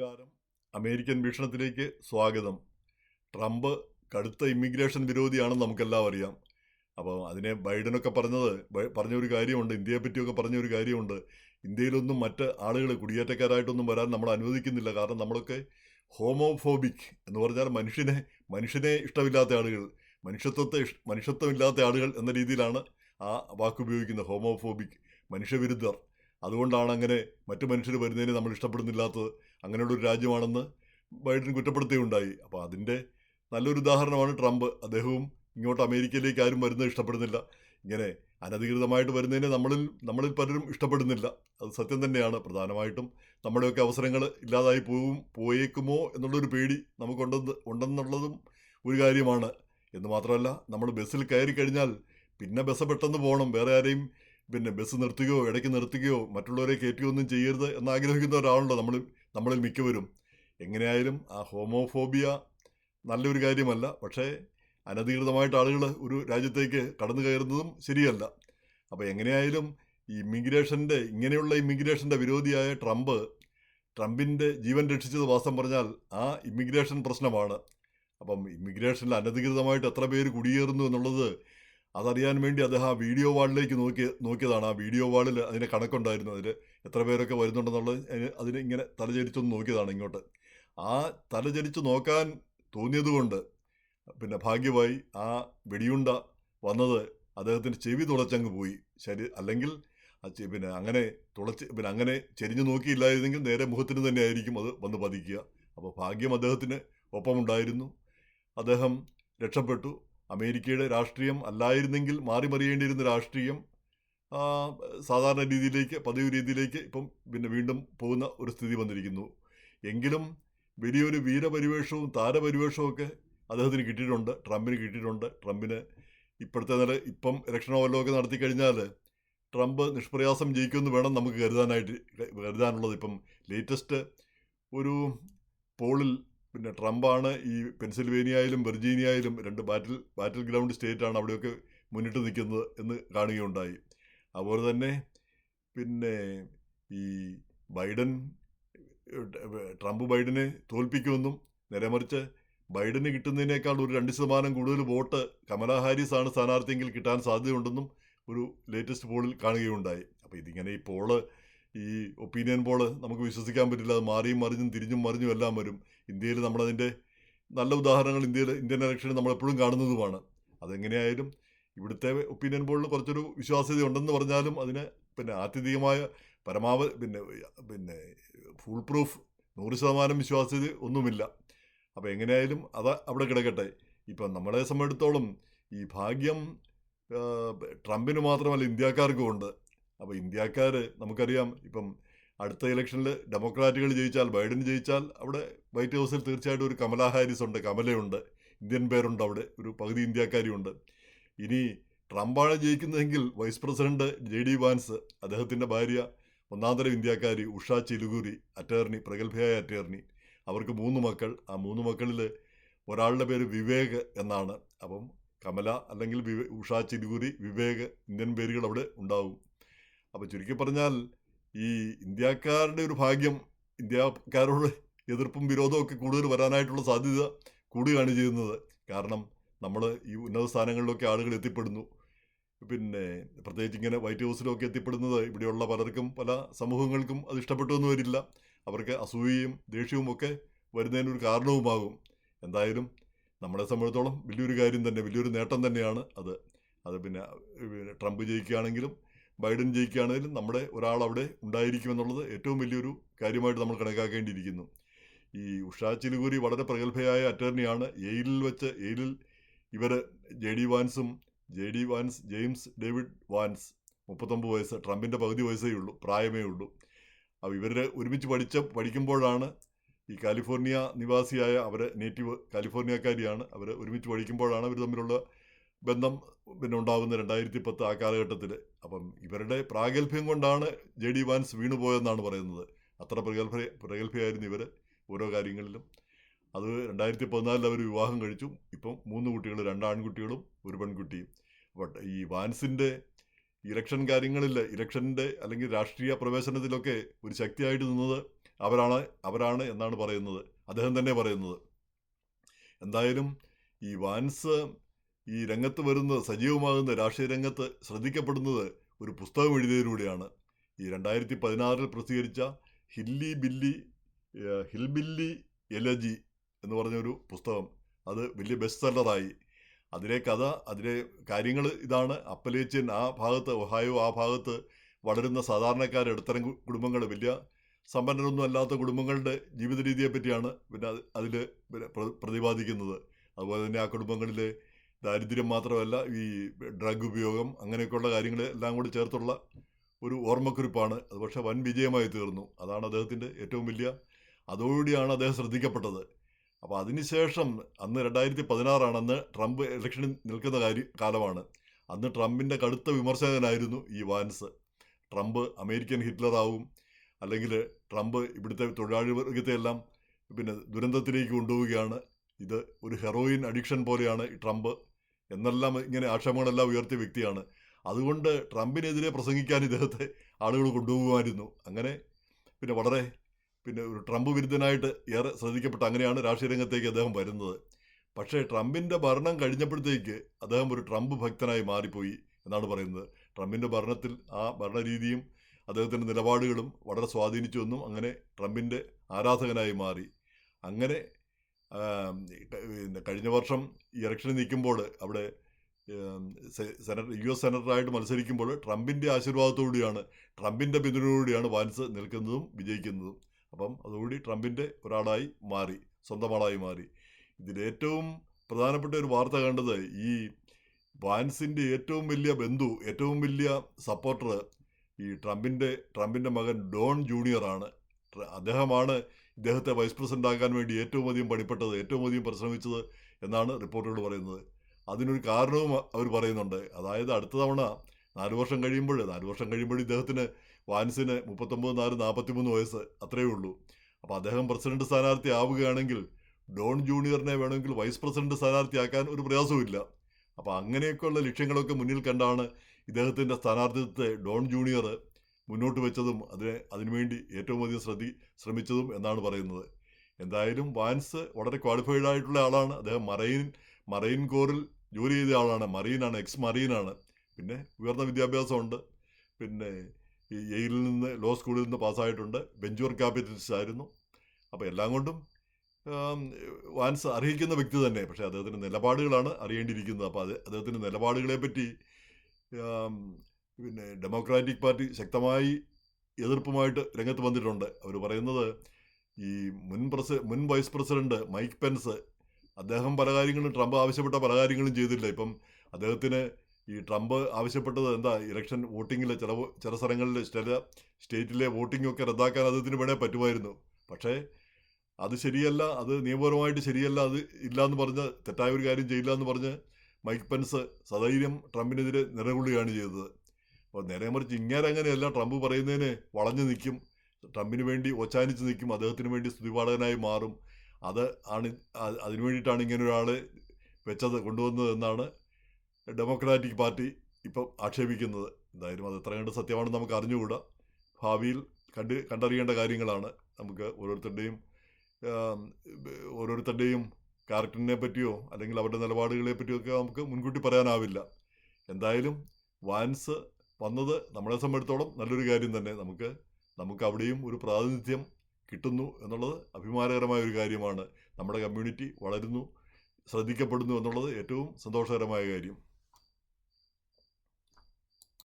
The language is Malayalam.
നമസ്കാരം. അമേരിക്കൻ വീക്ഷണത്തിലേക്ക് സ്വാഗതം. ട്രംപ് കടുത്ത ഇമിഗ്രേഷൻ വിരോധിയാണെന്ന് നമുക്കെല്ലാം അറിയാം. അപ്പോൾ അതിനെ ബൈഡനൊക്കെ പറഞ്ഞത് പറഞ്ഞൊരു കാര്യമുണ്ട് ഇന്ത്യയെ പറ്റിയൊക്കെ പറഞ്ഞൊരു കാര്യമുണ്ട്. ഇന്ത്യയിലൊന്നും മറ്റ് ആളുകൾ കുടിയേറ്റക്കാരായിട്ടൊന്നും വരാൻ നമ്മൾ അനുവദിക്കുന്നില്ല. കാരണം നമ്മളൊക്കെ ഹോമോഫോബിക് എന്ന് പറഞ്ഞാൽ മനുഷ്യനെ മനുഷ്യനെ ഇഷ്ടമില്ലാത്ത ആളുകൾ മനുഷ്യത്വത്തെ മനുഷ്യത്വമില്ലാത്ത ആളുകൾ എന്ന രീതിയിലാണ് ആ വാക്ക് ഉപയോഗിക്കുന്നത് ഹോമോഫോബിക് മനുഷ്യവിരുദ്ധർ. അതുകൊണ്ടാണ് അങ്ങനെ മറ്റു മനുഷ്യർ വരുന്നതിനെ നമ്മൾ ഇഷ്ടപ്പെടുന്നില്ലാത്തത്. അങ്ങനെയുള്ള ഒരു രാജ്യമാണെന്ന് ബൈഡൻ കുറ്റപ്പെടുത്തുകയുണ്ടായി. അപ്പോൾ അതിന്റെ നല്ലൊരു ഉദാഹരണമാണ് ട്രംപ്. അദ്ദേഹവും ഇങ്ങോട്ട് അമേരിക്കയിലേക്ക് ആരും വരുന്നത് ഇഷ്ടപ്പെടുന്നില്ല. ഇങ്ങനെ അനധികൃതമായിട്ട് വരുന്നതിനെ നമ്മളിൽ നമ്മളിൽ പലരും ഇഷ്ടപ്പെടുന്നില്ല. അത് സത്യം തന്നെയാണ്. പ്രധാനമായിട്ടും നമ്മുടെയൊക്കെ അവസരങ്ങൾ ഇല്ലാതായി പോവും പോയേക്കുമോ എന്നുള്ളൊരു പേടി നമുക്കുണ്ടെന്ന് ഉണ്ടെന്നുള്ളതും ഒരു കാര്യമാണ്. എന്ന് മാത്രമല്ല നമ്മൾ ബസ്സിൽ കയറി കഴിഞ്ഞാൽ പിന്നെ ബസ് പെട്ടെന്ന് പോകണം. വേറെ ആരെയും പിന്നെ ബസ് നിർത്തുകയോ ഇടയ്ക്ക് നിർത്തുകയോ മറ്റുള്ളവരെ കയറ്റുകയോ ഒന്നും ചെയ്യരുത് എന്നാഗ്രഹിക്കുന്ന ഒരാളുണ്ടോ നമ്മൾ? നമ്മളിൽ മിക്കവരും. എങ്ങനെയായാലും ആ ഹോമോഫോബിയ നല്ലൊരു കാര്യമല്ല. പക്ഷേ അനധികൃതമായിട്ട് ആളുകൾ ഒരു രാജ്യത്തേക്ക് കടന്നു കയറുന്നതും ശരിയല്ല. അപ്പോൾ എങ്ങനെയായാലും ഈ ഇമിഗ്രേഷന്റെ ഇങ്ങനെയുള്ള ഇമിഗ്രേഷന്റെ വിരോധിയായ ട്രംപ് ട്രംപിന്റെ ജീവൻ രക്ഷിച്ചത് വാസ്തവം പറഞ്ഞാൽ ആ ഇമിഗ്രേഷൻ പ്രശ്നമാണ്. അപ്പം ഇമിഗ്രേഷനിൽ അനധികൃതമായിട്ട് എത്ര പേര് കുടിയേറുന്നു എന്നുള്ളത് അതറിയാൻ വേണ്ടി അദ്ദേഹം ആ വീഡിയോ വാളിലേക്ക് നോക്കി നോക്കിയതാണ്. ആ വീഡിയോ വാളിൽ അതിന് കണക്കുണ്ടായിരുന്നു. അതിൽ എത്ര പേരൊക്കെ വരുന്നുണ്ടെന്നുള്ളത് അതിന് ഇങ്ങനെ തലചരിച്ചൊന്ന് നോക്കിയതാണ് ഇങ്ങോട്ട്. ആ തലചരിച്ച് നോക്കാൻ തോന്നിയതുകൊണ്ട് പിന്നെ ഭാഗ്യമായി ആ വെടിയുണ്ട വന്നത് അദ്ദേഹത്തിന്റെ ചെവി തുളച്ചങ്ങ് പോയി. ശരി അല്ലെങ്കിൽ പിന്നെ അങ്ങനെ തുളച്ച് പിന്നെ അങ്ങനെ ചെരിഞ്ഞു നോക്കിയില്ലായിരുന്നെങ്കിൽ നേരെ മുഖത്തിന് തന്നെ ആയിരിക്കും അത് വന്ന് പതിക്കുക. അപ്പോൾ ഭാഗ്യം അദ്ദേഹത്തിന് ഒപ്പമുണ്ടായിരുന്നു. അദ്ദേഹം രക്ഷപ്പെട്ടു. അമേരിക്കയുടെ രാഷ്ട്രീയം അല്ലായിരുന്നെങ്കിൽ മാറി മറിയേണ്ടിയിരുന്ന രാഷ്ട്രീയം സാധാരണ രീതിയിലേക്ക് പതിവ് രീതിയിലേക്ക് ഇപ്പം പിന്നെ വീണ്ടും പോകുന്ന ഒരു സ്ഥിതി വന്നിരിക്കുന്നു. എങ്കിലും വലിയൊരു വീരപരിവേഷവും താരപരിവേഷവും ഒക്കെ അദ്ദേഹത്തിന് കിട്ടിയിട്ടുണ്ട് ട്രംപിന് കിട്ടിയിട്ടുണ്ട്. ട്രംപിന് ഇപ്പോഴത്തെ നില ഇപ്പം ഇലക്ഷൻ വല്ലതും നടത്തി കഴിഞ്ഞാൽ ട്രംപ് നിഷ്പ്രയാസം ജയിക്കുമെന്ന് വേണം നമുക്ക് കരുതാനായിട്ട് കരുതാനുള്ളത് ഇപ്പം ലേറ്റസ്റ്റ് ഒരു പോളിൽ പിന്നെ ട്രംപാണ് ഈ പെൻസിൽവേനിയയിലും വെർജീനിയയിലും രണ്ട് ബാറ്റിൽ ബാറ്റിൽ ഗ്രൗണ്ട് സ്റ്റേറ്റാണ് അവിടെയൊക്കെ മുന്നിട്ട് നിൽക്കുന്നത് എന്ന് കാണുകയുണ്ടായി. അതുപോലെ തന്നെ പിന്നെ ഈ ബൈഡൻ ട്രംപ് ബൈഡനെ തോൽപ്പിക്കുമെന്നും നേരെ മറിച്ച് ബൈഡന് കിട്ടുന്നതിനേക്കാൾ ഒരു രണ്ട് ശതമാനം കൂടുതൽ വോട്ട് കമലാ ഹാരിസ് ആണ് സ്ഥാനാർത്ഥിയെങ്കിൽ കിട്ടാൻ സാധ്യതയുണ്ടെന്നും ഒരു ലേറ്റസ്റ്റ് പോളിൽ കാണുകയുണ്ടായി. അപ്പോൾ ഇതിങ്ങനെ ഈ പോൾ ഈ ഒപ്പീനിയൻ പോൾ നമുക്ക് വിശ്വസിക്കാൻ പറ്റില്ല. അത് മാറിയും മറിഞ്ഞും തിരിഞ്ഞും മറിഞ്ഞും എല്ലാം വരും. ഇന്ത്യയിൽ നമ്മളതിന്റെ നല്ല ഉദാഹരണങ്ങൾ ഇന്ത്യയിൽ ഇന്ത്യൻ ഇലക്ഷനിൽ നമ്മളെപ്പോഴും കാണുന്നതുമാണ്. അതെങ്ങനെയായാലും ഇവിടുത്തെ ഒപ്പീനിയൻ പോളിന് കുറച്ചൊരു വിശ്വാസ്യത ഉണ്ടെന്ന് പറഞ്ഞാലും അതിന് പിന്നെ ആത്യന്തികമായ പരമാവധി പിന്നെ പിന്നെ ഫുൾ പ്രൂഫ് നൂറ് ശതമാനം വിശ്വാസ്യത ഒന്നുമില്ല. അപ്പോൾ എങ്ങനെയായാലും അത് അവിടെ കിടക്കട്ടെ. ഇപ്പം നമ്മളെ സംബന്ധിച്ചിടത്തോളം ഈ ഭാഗ്യം ട്രംപിന് മാത്രമല്ല ഇന്ത്യക്കാർക്കും ഉണ്ട്. അപ്പോൾ ഇന്ത്യക്കാർ നമുക്കറിയാം ഇപ്പം അടുത്ത ഇലക്ഷനിൽ ഡെമോക്രാറ്റുകൾ ജയിച്ചാൽ ബൈഡൻ ജയിച്ചാൽ അവിടെ വൈറ്റ് ഹൗസിൽ തീർച്ചയായിട്ടും ഒരു കമലാ ഹാരിസ് ഉണ്ട് കമലയുണ്ട് ഇന്ത്യൻ പേരുണ്ട് അവിടെ ഒരു പകുതി ഇന്ത്യക്കാരിയുണ്ട്. ഇനി ട്രംപാണ് ജയിക്കുന്നതെങ്കിൽ vice president J D Vance അദ്ദേഹത്തിന്റെ ഭാര്യ ഒന്നാന്തരം ഇന്ത്യക്കാരി ഉഷ ചിലുകുരി അറ്റേർണി പ്രഗത്ഭയായ അറ്റേർണി അവർക്ക് മൂന്ന് മക്കൾ. ആ മൂന്ന് മക്കളിൽ ഒരാളുടെ പേര് വിവേക് എന്നാണ്. അപ്പം കമല അല്ലെങ്കിൽ ഉഷ ചിലുകുരി വിവേക് ഇന്ത്യൻ പേരുകൾ അവിടെ ഉണ്ടാവും. അപ്പോൾ ചുരുക്കി പറഞ്ഞാൽ ഈ ഇന്ത്യക്കാരുടെ ഒരു ഭാഗ്യം ഇന്ത്യക്കാരോട് എതിർപ്പും വിരോധവും ഒക്കെ കൂടുതൽ വരാനായിട്ടുള്ള സാധ്യത കൂടുകയാണ് ചെയ്യുന്നത്. കാരണം നമ്മൾ ഈ ഉന്നത സ്ഥാനങ്ങളിലൊക്കെ ആളുകൾ എത്തിപ്പെടുന്നു. പിന്നെ പ്രത്യേകിച്ച് ഇങ്ങനെ വൈറ്റ് ഹൗസിലൊക്കെ എത്തിപ്പെടുന്നത് ഇവിടെയുള്ള പലർക്കും പല സമൂഹങ്ങൾക്കും അത് ഇഷ്ടപ്പെട്ടു എന്ന് വരില്ല. അവർക്ക് അസൂയയും ദേഷ്യവും ഒക്കെ വരുന്നതിനൊരു കാരണവുമാകും. എന്തായാലും നമ്മളെ സംബന്ധിച്ചോളം വലിയൊരു കാര്യം തന്നെ വലിയൊരു നേട്ടം തന്നെയാണ് അത്. അത് പിന്നെ ട്രംപ് ജയിക്കുകയാണെങ്കിലും ബൈഡൻ ജയിക്കുകയാണെങ്കിലും നമ്മുടെ ഒരാൾ അവിടെ ഉണ്ടായിരിക്കുമെന്നുള്ളത് ഏറ്റവും വലിയൊരു കാര്യമായിട്ട് നമ്മൾ കണക്കാക്കേണ്ടിയിരിക്കുന്നു. ഈ ഉഷാ ചിലുകൂരി വളരെ പ്രഗത്ഭയായ അറ്റർണിയാണ്. എയിലിൽ വെച്ച് എയിലിൽ ഇവർ J D വാൻസും J D Vance James David Vance മുപ്പത്തൊമ്പത് വയസ്സ് ട്രംപിന്റെ പകുതി വയസ്സേ ഉള്ളൂ പ്രായമേ ഉള്ളൂ. അപ്പോൾ ഇവർ ഒരുമിച്ച് പഠിച്ച പഠിക്കുമ്പോഴാണ് ഈ കാലിഫോർണിയ നിവാസിയായ അവർ നേറ്റീവ് കാലിഫോർണിയക്കാരിയാണ് അവർ ഒരുമിച്ച് പഠിക്കുമ്പോഴാണ് അവർ തമ്മിലുള്ള ബന്ധം പിന്നെ ഉണ്ടാകുന്ന രണ്ടായിരത്തി പത്ത് ആ കാലഘട്ടത്തിൽ അപ്പം ഇവരുടെ പ്രാഗൽഭ്യം കൊണ്ടാണ് ജെ ഡി വാൻസ് വീണുപോയെന്നാണ് പറയുന്നത്. അത്ര പ്രഗൽഭ പ്രഗത്ഭയായിരുന്നു ഇവർ ഓരോ കാര്യങ്ങളിലും. അത് രണ്ടായിരത്തി പതിനാലിൽ അവർ വിവാഹം കഴിച്ചു. ഇപ്പം മൂന്ന് കുട്ടികൾ രണ്ട് ആൺകുട്ടികളും ഒരു പെൺകുട്ടിയും. ബട്ട് ഈ വാൻസിന്റെ ഇലക്ഷൻ കാര്യങ്ങളിൽ ഇലക്ഷന്റെ അല്ലെങ്കിൽ രാഷ്ട്രീയ പ്രവേശനത്തിലൊക്കെ ഒരു ശക്തിയായിട്ട് നിന്നത് അവരാണ് അവരാണ് എന്നാണ് പറയുന്നത്. അദ്ദേഹം തന്നെ പറയുന്നത്. എന്തായാലും ഈ വാൻസ് ഈ രംഗത്ത് വരുന്നത് സജീവമാകുന്ന രാഷ്ട്രീയ രംഗത്ത് ശ്രദ്ധിക്കപ്പെടുന്നത് ഒരു പുസ്തകം എഴുതിയതിലൂടെയാണ്. ഈ രണ്ടായിരത്തി പതിനാറിൽ പ്രസിദ്ധീകരിച്ച hilly billy hill Hillbilly Elegy എന്ന് പറഞ്ഞൊരു പുസ്തകം അത് വലിയ ബെസ്റ്റ് സെല്ലറായി അതിലെ കഥ അതിലെ കാര്യങ്ങൾ ഇതാണ്. അപ്പലേച്ചൻ ആ ഭാഗത്ത് ഒഹായോ ആ ഭാഗത്ത് വളരുന്ന സാധാരണക്കാർ ഇടത്തരം കുടുംബങ്ങൾ. വലിയ സമ്പന്നരൊന്നും അല്ലാത്ത കുടുംബങ്ങളുടെ ജീവിത രീതിയെ പറ്റിയാണ് പിന്നെ അതിൽ പ്രതിപാദിക്കുന്നത്. അതുപോലെ തന്നെ ആ കുടുംബങ്ങളിലെ ദാരിദ്ര്യം മാത്രമല്ല ഈ ഡ്രഗ് ഉപയോഗം അങ്ങനെയൊക്കെയുള്ള കാര്യങ്ങൾ എല്ലാം കൂടി ചേർത്തുള്ള ഒരു ഓർമ്മക്കുറിപ്പാണ്. അത് പക്ഷേ വൻ വിജയമായി തീർന്നു. അതാണ് അദ്ദേഹത്തിന്റെ ഏറ്റവും വലിയ അതോടുകൂടിയാണ് അദ്ദേഹം ശ്രദ്ധിക്കപ്പെട്ടത്. അപ്പോൾ അതിനുശേഷം അന്ന് രണ്ടായിരത്തി പതിനാറാണ് അന്ന് ട്രംപ് ഇലക്ഷനിൽ നിൽക്കുന്ന കാര്യ കാലമാണ്. അന്ന് ട്രംപിന്റെ കടുത്ത വിമർശകനായിരുന്നു ഈ വാൻസ്. ട്രംപ് അമേരിക്കൻ ഹിറ്റ്ലറാവും അല്ലെങ്കിൽ ട്രംപ് ഇവിടുത്തെ തൊഴിലാളി വർഗത്തെ എല്ലാം പിന്നെ ദുരന്തത്തിലേക്ക് കൊണ്ടുപോവുകയാണ്. ഇത് ഒരു ഹെറോയിൻ അഡിക്ഷൻ പോലെയാണ് ഈ ട്രംപ് എന്നെല്ലാം ഇങ്ങനെ ആക്ഷേപങ്ങളെല്ലാം ഉയർത്തിയ വ്യക്തിയാണ്. അതുകൊണ്ട് ട്രംപിനെതിരെ പ്രസംഗിക്കാൻ ഇദ്ദേഹത്തെ ആളുകൾ കൊണ്ടുപോകുമായിരുന്നു. അങ്ങനെ പിന്നെ വളരെ പിന്നെ ഒരു ട്രംപ് വിരുദ്ധനായിട്ട് ഏറെ ശ്രദ്ധിക്കപ്പെട്ട അങ്ങനെയാണ് രാഷ്ട്രീയ രംഗത്തേക്ക് അദ്ദേഹം വരുന്നത്. പക്ഷേ ട്രംപിന്റെ ഭരണം കഴിഞ്ഞപ്പോഴത്തേക്ക് അദ്ദേഹം ഒരു ട്രംപ് ഭക്തനായി മാറിപ്പോയി എന്നാണ് പറയുന്നത്. ട്രംപിന്റെ ഭരണത്തിൽ ആ ഭരണരീതിയും അദ്ദേഹത്തിന്റെ നിലപാടുകളും വളരെ സ്വാധീനിച്ചുവെന്നും അങ്ങനെ ട്രംപിന്റെ ആരാധകനായി മാറി. അങ്ങനെ കഴിഞ്ഞ വർഷം ഈ ഇലക്ഷനിൽ നിൽക്കുമ്പോൾ അവിടെ സെനറ്റ് യു എസ് സെനറ്ററായിട്ട് മത്സരിക്കുമ്പോൾ ട്രംപിന്റെ ആശീർവാദത്തോടുകൂടിയാണ് ട്രംപിന്റെ പിന്തുണയോടുകൂടിയാണ് വാൻസ് നിൽക്കുന്നതും വിജയിക്കുന്നതും. അപ്പം അതുകൂടി ട്രംപിന്റെ ഒരാളായി മാറി സ്വന്തം ആളായി മാറി. ഇതിലേറ്റവും പ്രധാനപ്പെട്ട ഒരു വാർത്ത കണ്ടത് ഈ വാൻസിന്റെ ഏറ്റവും വലിയ ബന്ധു ഏറ്റവും വലിയ സപ്പോർട്ടർ ഈ ട്രംപിന്റെ ട്രംപിന്റെ മകൻ ഡോൺ ജൂനിയറാണ്. അദ്ദേഹമാണ് ഇദ്ദേഹത്തെ വൈസ് പ്രസിഡന്റ് ആക്കാൻ വേണ്ടി ഏറ്റവും അധികം പണിപ്പെട്ടത് ഏറ്റവും അധികം പരിശ്രമിച്ചത് എന്നാണ് റിപ്പോർട്ടുകൾ പറയുന്നത്. അതിനൊരു കാരണവും അവർ പറയുന്നുണ്ട്. അതായത് അടുത്ത തവണ നാല് വർഷം കഴിയുമ്പോൾ നാല് വർഷം കഴിയുമ്പോൾ ഇദ്ദേഹത്തിന് വാൻസിന് മുപ്പത്തൊമ്പത് നാല് നാൽപ്പത്തിമൂന്ന് വയസ്സ് അത്രയേ ഉള്ളൂ. അപ്പോൾ അദ്ദേഹം പ്രസിഡന്റ് സ്ഥാനാർത്ഥി ആവുകയാണെങ്കിൽ ഡോൺ ജൂനിയറിനെ വേണമെങ്കിൽ വൈസ് പ്രസിഡന്റ് സ്ഥാനാർത്ഥിയാക്കാൻ ഒരു പ്രയാസവുമില്ല അപ്പോൾ അങ്ങനെയൊക്കെയുള്ള ലക്ഷ്യങ്ങളൊക്കെ മുന്നിൽ കണ്ടാണ് ഇദ്ദേഹത്തിന്റെ സ്ഥാനാർത്ഥിത്വത്തെ ഡോൺ ജൂനിയർ മുന്നോട്ട് വെച്ചതും അതിനെ അതിനുവേണ്ടി ഏറ്റവും അധികം ശ്രദ്ധി ശ്രമിച്ചതും എന്നാണ് പറയുന്നത്. എന്തായാലും വാൻസ് വളരെ ക്വാളിഫൈഡ് ആയിട്ടുള്ള ആളാണ്. അദ്ദേഹം മറൈൻ മറൈൻ കോറിൽ ജോലി ചെയ്ത ആളാണ്. മറീനാണ് എക്സ് മറീനാണ്. പിന്നെ ഉയർന്ന വിദ്യാഭ്യാസമുണ്ട്. പിന്നെ യെയിലിൽ നിന്ന് ലോ സ്കൂളിൽ നിന്ന് പാസ്സായിട്ടുണ്ട്. ബെഞ്ചൂർ ക്യാപിറ്റലിസ്റ്റ് ആയിരുന്നു. അപ്പോൾ എല്ലാം കൊണ്ടും വാൻസ് അറിയിക്കുന്ന വ്യക്തി തന്നെ. പക്ഷേ അദ്ദേഹത്തിന്റെ നിലപാടുകളാണ് അറിയേണ്ടിയിരിക്കുന്നത്. അപ്പോൾ അത് അദ്ദേഹത്തിന്റെ നിലപാടുകളെ പറ്റി ആം, പിന്നെ ഡെമോക്രാറ്റിക് പാർട്ടി ശക്തമായി എതിർപ്പുമായിട്ട് രംഗത്ത് വന്നിട്ടുണ്ട്. അവർ പറയുന്നത് ഈ മുൻ പ്രസ മുൻ വൈസ് പ്രസിഡന്റ് മൈക്ക് പെൻസ് അദ്ദേഹം പല കാര്യങ്ങളും ട്രംപ് ആവശ്യപ്പെട്ട പല കാര്യങ്ങളും ചെയ്തില്ല. ഇപ്പം അദ്ദേഹത്തിന് ഈ ട്രംപ് ആവശ്യപ്പെട്ടത് എന്താ? ഇലക്ഷൻ വോട്ടിങ്ങിലെ ചില ചില സ്ഥലങ്ങളിൽ ചില സ്റ്റേറ്റിലെ വോട്ടിംഗ് ഒക്കെ റദ്ദാക്കാൻ അദ്ദേഹത്തിന് വേണേൽ പറ്റുമായിരുന്നു. പക്ഷേ അത് ശരിയല്ല അത് നിയമപരമായിട്ട് ശരിയല്ല അത് ഇല്ല എന്ന് പറഞ്ഞ് തെറ്റായ ഒരു കാര്യം ചെയ്യില്ല എന്ന് പറഞ്ഞ് മൈക്ക് പെൻസ് സധൈര്യം ട്രംപിനെതിരെ നിലകൊള്ളുകയാണ് ചെയ്തത്. അപ്പോൾ നേരെ മറിച്ച് ഇങ്ങനെ അങ്ങനെയല്ല ട്രംപ് പറയുന്നതിന് വളഞ്ഞു നിൽക്കും. ട്രംപിന് വേണ്ടി ഒച്ചാനിച്ച് നിൽക്കും. അദ്ദേഹത്തിന് വേണ്ടി സ്തുതിപാഠകനായി മാറും. അത് ആണ് അതിനു വേണ്ടിയിട്ടാണ് ഇങ്ങനെ ഒരാൾ വെച്ചത് കൊണ്ടുവന്നത് എന്നാണ് ഡെമോക്രാറ്റിക് പാർട്ടി ഇപ്പം ആക്ഷേപിക്കുന്നത്. എന്തായാലും അത് എത്ര കണ്ട് സത്യമാണെന്ന് നമുക്ക് അറിഞ്ഞുകൂടാ. ഭാവിയിൽ കണ്ട് കണ്ടറിയേണ്ട കാര്യങ്ങളാണ്. നമുക്ക് ഓരോരുത്തരുടെയും ഓരോരുത്തരുടെയും ക്യാരക്ടറിനെ പറ്റിയോ അല്ലെങ്കിൽ അവരുടെ നിലപാടുകളെ പറ്റിയോ ഒക്കെ നമുക്ക് മുൻകൂട്ടി പറയാനാവില്ല. എന്തായാലും വാൻസ് വന്നത് നമ്മളെ സംബന്ധിച്ചിടത്തോളം നല്ലൊരു കാര്യം തന്നെ. നമുക്ക് നമുക്ക് അവിടെയും ഒരു പ്രാതിനിധ്യം കിട്ടുന്നു എന്നുള്ളത് അഭിമാനകരമായ ഒരു കാര്യമാണ്. നമ്മുടെ കമ്മ്യൂണിറ്റി വളരുന്നു ശ്രദ്ധിക്കപ്പെടുന്നു എന്നുള്ളത് ഏറ്റവും സന്തോഷകരമായ കാര്യം.